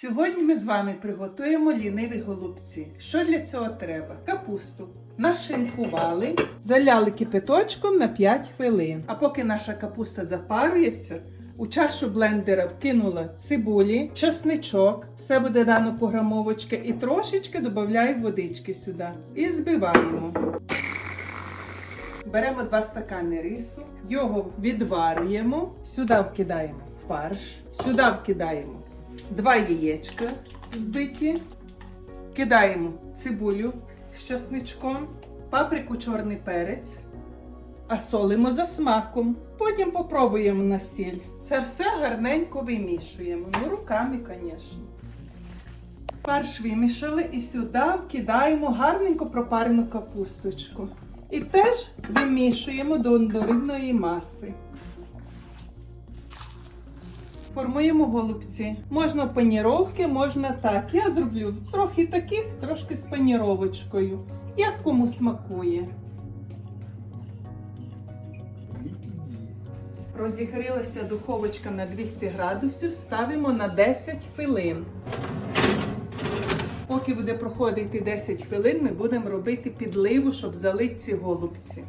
Сьогодні ми з вами приготуємо ліниві голубці. Що для цього треба? Капусту. Нашинкували, заляли кипяточком на 5 хвилин. А поки наша капуста запарюється, у чашу блендера вкинула цибулі, чесничок, все буде дано по грамовочки і трошечки додаємо водички сюди. І збиваємо. Беремо 2 стакани рису, його відварюємо, сюди вкидаємо фарш, сюди вкидаємо два яєчка збиті, кидаємо цибулю з часничком, паприку чорний перець, а солимо за смаком. Потім попробуємо на сіль. Це все гарненько вимішуємо. Ну, руками, звісно. Фарш вимішали і сюди вкидаємо гарненько пропарену капусточку. І теж вимішуємо до однорідної маси. Формуємо голубці. Можна паніровки, можна так. Я зроблю трохи таких, трошки з паніровочкою. Як кому смакує. Розігрілася духовочка на 200 градусів, ставимо на 10 хвилин. Поки буде проходити 10 хвилин, ми будемо робити підливу, щоб залити ці голубці.